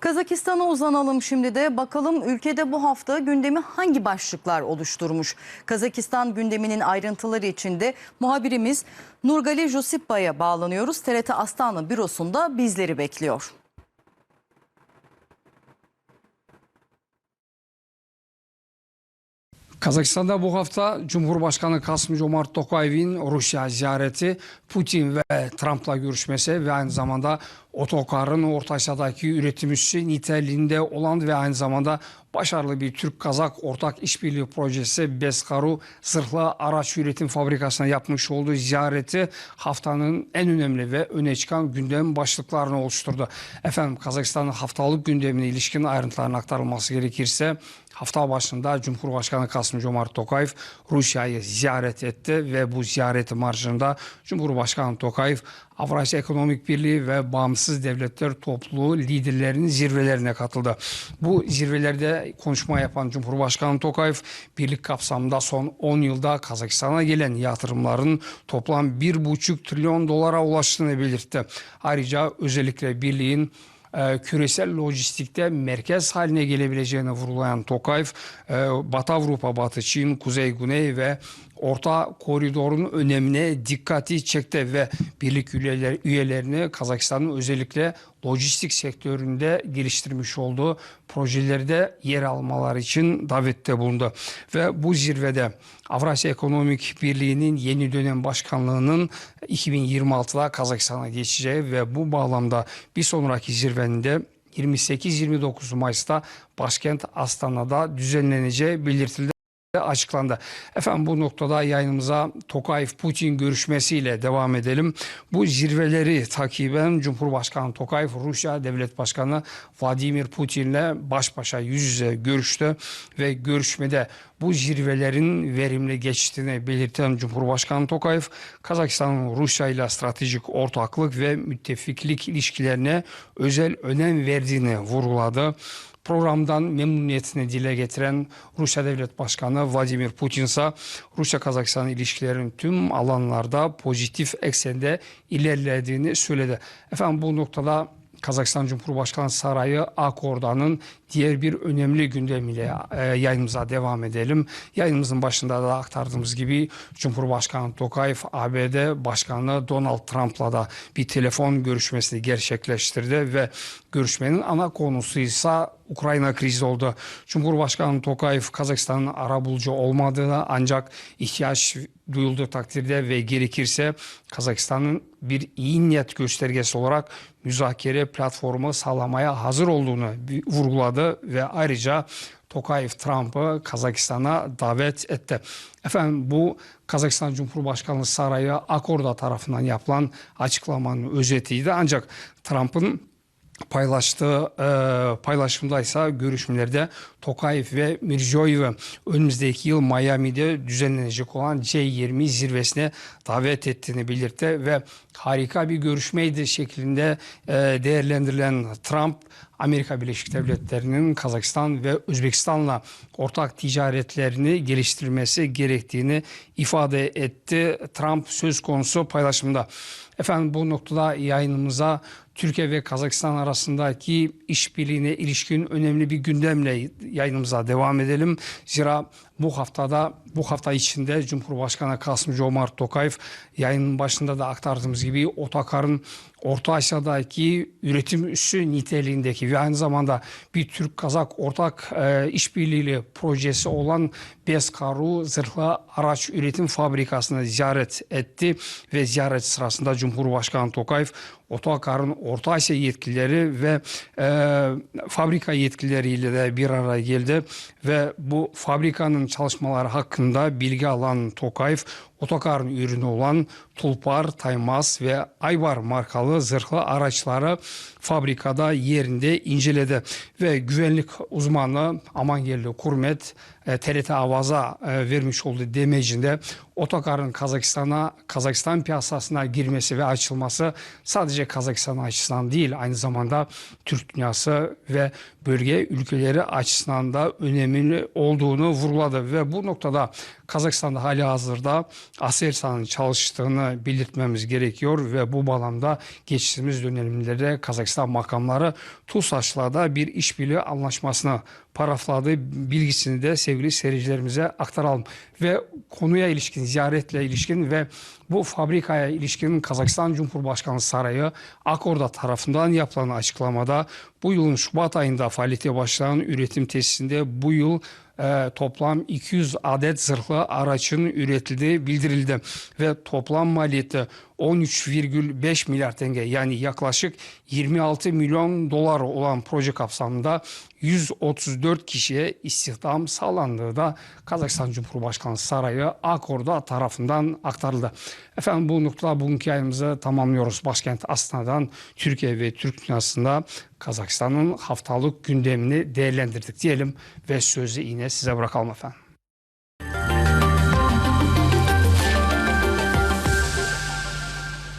Kazakistan'a uzanalım şimdi de bakalım ülkede bu hafta gündemi hangi başlıklar oluşturmuş? Kazakistan gündeminin ayrıntıları için de muhabirimiz Nurgali Josipba'ya bağlanıyoruz. TRT Astana bürosunda bizleri bekliyor. Kazakistan'da bu hafta Cumhurbaşkanı Kasım Cumhurbaşkanı Tokayev'in Rusya ziyareti, Putin ve Trump'la görüşmesi ve aynı zamanda otokarın Orta Asya'daki üretim üssü niteliğinde olan ve aynı zamanda başarılı bir Türk-Kazak ortak işbirliği projesi Beskaru zırhlı araç üretim fabrikasına yapmış olduğu ziyareti haftanın en önemli ve öne çıkan gündem başlıklarını oluşturdu. Efendim Kazakistan'ın haftalık gündemine ilişkin ayrıntıların aktarılması gerekirse hafta başında Cumhurbaşkanı Kasım Cumhurbaşkanı Tokayev Rusya'yı ziyaret etti ve bu ziyareti marjında Cumhurbaşkanı Tokayev Avrasya Ekonomik Birliği ve Bağımsız Devletler Topluluğu liderlerinin zirvelerine katıldı. Bu zirvelerde konuşma yapan Cumhurbaşkanı Tokayev birlik kapsamında son 10 yılda Kazakistan'a gelen yatırımların toplam 1,5 trilyon dolara ulaştığını belirtti. Ayrıca özellikle birliğin e, küresel lojistikte merkez haline gelebileceğini vurgulayan Tokayev, e, Batı Avrupa, Batı Çin, Kuzey Güney ve Orta koridorun önemine dikkati çekti ve birlik üyeler, üyelerini Kazakistan'ın özellikle lojistik sektöründe geliştirmiş olduğu projelerde yer almaları için davette bulundu. Ve bu zirvede Avrasya Ekonomik Birliği'nin yeni dönem başkanlığının 2026'da Kazakistan'a geçeceği ve bu bağlamda bir sonraki zirvenin de 28-29 Mayıs'ta başkent Astana'da düzenleneceği belirtildi açıklandı. Efendim bu noktada yayınımıza Tokayev-Putin görüşmesiyle devam edelim. Bu zirveleri takiben Cumhurbaşkanı Tokayev Rusya Devlet Başkanı Vladimir Putin'le baş başa yüz yüze görüştü ve görüşmede bu zirvelerin verimli geçtiğini belirten Cumhurbaşkanı Tokayev, Kazakistan'ın Rusya ile stratejik ortaklık ve müttefiklik ilişkilerine özel önem verdiğini vurguladı. Programdan memnuniyetini dile getiren Rusya Devlet Başkanı Vladimir Putin ise Rusya-Kazakistan ilişkilerin tüm alanlarda pozitif eksende ilerlediğini söyledi. Efendim bu noktada Kazakistan Cumhurbaşkanı Sarayı Akorda'nın diğer bir önemli gündemiyle e, yayınımıza devam edelim. Yayınımızın başında da aktardığımız gibi Cumhurbaşkanı Tokayev ABD Başkanı Donald Trump'la da bir telefon görüşmesini gerçekleştirdi ve görüşmenin ana konusu ise Ukrayna krizi oldu. Cumhurbaşkanı Tokayev Kazakistan'ın arabulucu olmadığını ancak ihtiyaç duyulduğu takdirde ve gerekirse Kazakistan'ın bir iyi niyet göstergesi olarak müzakere platformu sağlamaya hazır olduğunu vurguladı ve ayrıca Tokayev Trump'ı Kazakistan'a davet etti. Efendim bu Kazakistan Cumhurbaşkanlığı Sarayı Akorda tarafından yapılan açıklamanın özetiydi. Ancak Trump'ın paylaştığı e, paylaşımdaysa görüşmelerde Tokayev ve Mirziyoyev'i önümüzdeki yıl Miami'de düzenlenecek olan C20 zirvesine davet ettiğini belirtti ve harika bir görüşmeydi şeklinde e, değerlendirilen Trump Amerika Birleşik Devletleri'nin Kazakistan ve Özbekistan'la ortak ticaretlerini geliştirmesi gerektiğini ifade etti. Trump söz konusu paylaşımda. Efendim bu noktada yayınımıza Türkiye ve Kazakistan arasındaki işbirliğine ilişkin önemli bir gündemle yayınımıza devam edelim. Zira bu haftada bu hafta içinde Cumhurbaşkanı Kasım Cumhurbaşkanı Tokayev yayının başında da aktardığımız gibi Otakar'ın Orta Asya'daki üretim üssü niteliğindeki ve aynı zamanda bir Türk-Kazak ortak e, işbirliği projesi olan Beskaru zırhlı araç üretim fabrikasını ziyaret etti ve ziyaret sırasında Cumhurbaşkanı Tokayev Otokar'ın Orta Asya yetkilileri ve e, fabrika yetkilileriyle de bir araya geldi ve bu fabrikanın çalışmaları hakkında bilgi alan Tokayev Otokar'ın ürünü olan Tulpar, Taymaz ve Aybar markalı zırhlı araçları fabrikada yerinde inceledi ve güvenlik uzmanı Amangelli Kurmet e, TRT Avaz'a e, vermiş olduğu demecinde otokarın Kazakistan'a Kazakistan piyasasına girmesi ve açılması sadece Kazakistan açısından değil aynı zamanda Türk dünyası ve bölge ülkeleri açısından da önemli olduğunu vurguladı ve bu noktada Kazakistan'da hali hazırda Aselsan'ın çalıştığını belirtmemiz gerekiyor ve bu bağlamda geçtiğimiz dönemlerde Kazakistan makamları TUSAŞ'la da bir işbirliği anlaşmasını parafladığı bilgisini de sevgili seyircilerimize aktaralım. Ve konuya ilişkin, ziyaretle ilişkin ve bu fabrikaya ilişkin Kazakistan Cumhurbaşkanı Sarayı Akorda tarafından yapılan açıklamada bu yılın Şubat ayında faaliyete başlayan üretim tesisinde bu yıl e, toplam 200 adet zırhlı araçın üretildiği bildirildi ve toplam maliyeti 13,5 milyar tenge yani yaklaşık 26 milyon dolar olan proje kapsamında 134 kişiye istihdam sağlandığı da Kazakistan Cumhurbaşkanı Sarayı Akorda tarafından aktarıldı. Efendim bu noktada bugünkü yayınımızı tamamlıyoruz. Başkent Astana'dan Türkiye ve Türk dünyasında Kazakistan'ın haftalık gündemini değerlendirdik diyelim ve sözü yine size bırakalım efendim.